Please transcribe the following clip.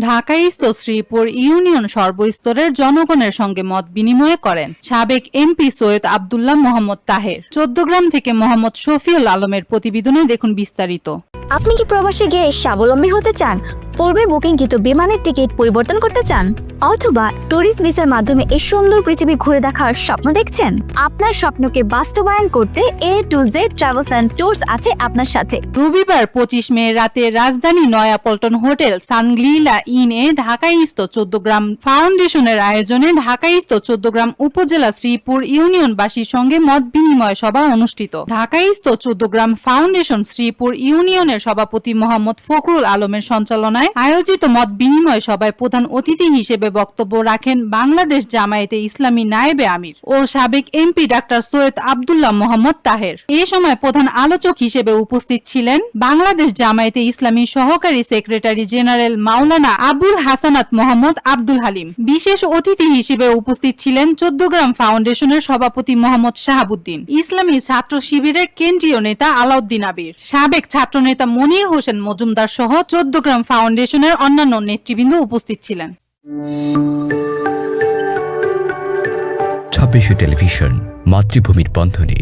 ঢাকাইস্থ Sreepur union সর্বস্তরের জনগণের সঙ্গে মত বিনিময় করেন সাবেক এমপি সৈয়দ আবদুল্লাহ মোহাম্মদ তাহের। চোদ্দগ্রাম থেকে মোহাম্মদ শফিউল আলমের প্রতিবেদনে দেখুন বিস্তারিত। আপনি কি প্রবাসে গিয়ে স্বাবলম্বী হতে চান? পূর্বে বুকিংকৃত বিমানের টিকিট পরিবর্তন করতে চান, অথবা ট্যুরিস্ট ভিসার মাধ্যমে এই সুন্দর পৃথিবী ঘুরে দেখার স্বপ্ন দেখছেন? আপনার স্বপ্নকে বাস্তবায়ন করতে A to Z travels and tours আছে আপনার সাথে। রবিবার পঁচিশ মে রাতে রাজধানী নয়াপল্টন হোটেল সানগ্লিলা ইন এ ঢাকাইস্থ চোদ্দগ্রাম ফাউন্ডেশনের আয়োজনে ঢাকাইস্থ চোদ্দগ্রাম উপজেলা শ্রীপুর ইউনিয়নবাসীর সঙ্গে মত বিনিময় সভা অনুষ্ঠিত। ঢাকাইস্থ চোদ্দগ্রাম ফাউন্ডেশন শ্রীপুর ইউনিয়নের সভাপতি মোহাম্মদ ফখরুল আলমের সঞ্চালনায় আয়োজিত মত বিনিময় সভায় প্রধান অতিথি হিসেবে বক্তব্য রাখেন বাংলাদেশ জামায়াতে ইসলামী নায়েবে আমির ও সাবেক এমপি ডাক্তার সৈয়দ আবদুল্লাহ মোহাম্মদ তাহের। এ সময় প্রধান আলোচক হিসেবে উপস্থিত ছিলেন বাংলাদেশ জামায়াতে ইসলামী সহকারী সেক্রেটারি জেনারেল মাওলানা আবুল হাসানাত মোহাম্মদ আব্দুল হালিম। বিশেষ অতিথি হিসেবে উপস্থিত ছিলেন চোদ্দগ্রাম ফাউন্ডেশনের সভাপতি মোহাম্মদ শাহাবুদ্দিন। ইসলামী ছাত্র শিবিরের কেন্দ্রীয় নেতা আলাউদ্দিন আবির। সাবেক ছাত্রনেতা মনির হোসেন মজুমদার সহ চোদ্দগ্রাম ফাউন্ডেশনের অন্যান্য নেতৃবৃন্দ উপস্থিত ছিলেন। ছাব্বিশে টেলিভিশন মাতৃভূমির বন্ধনে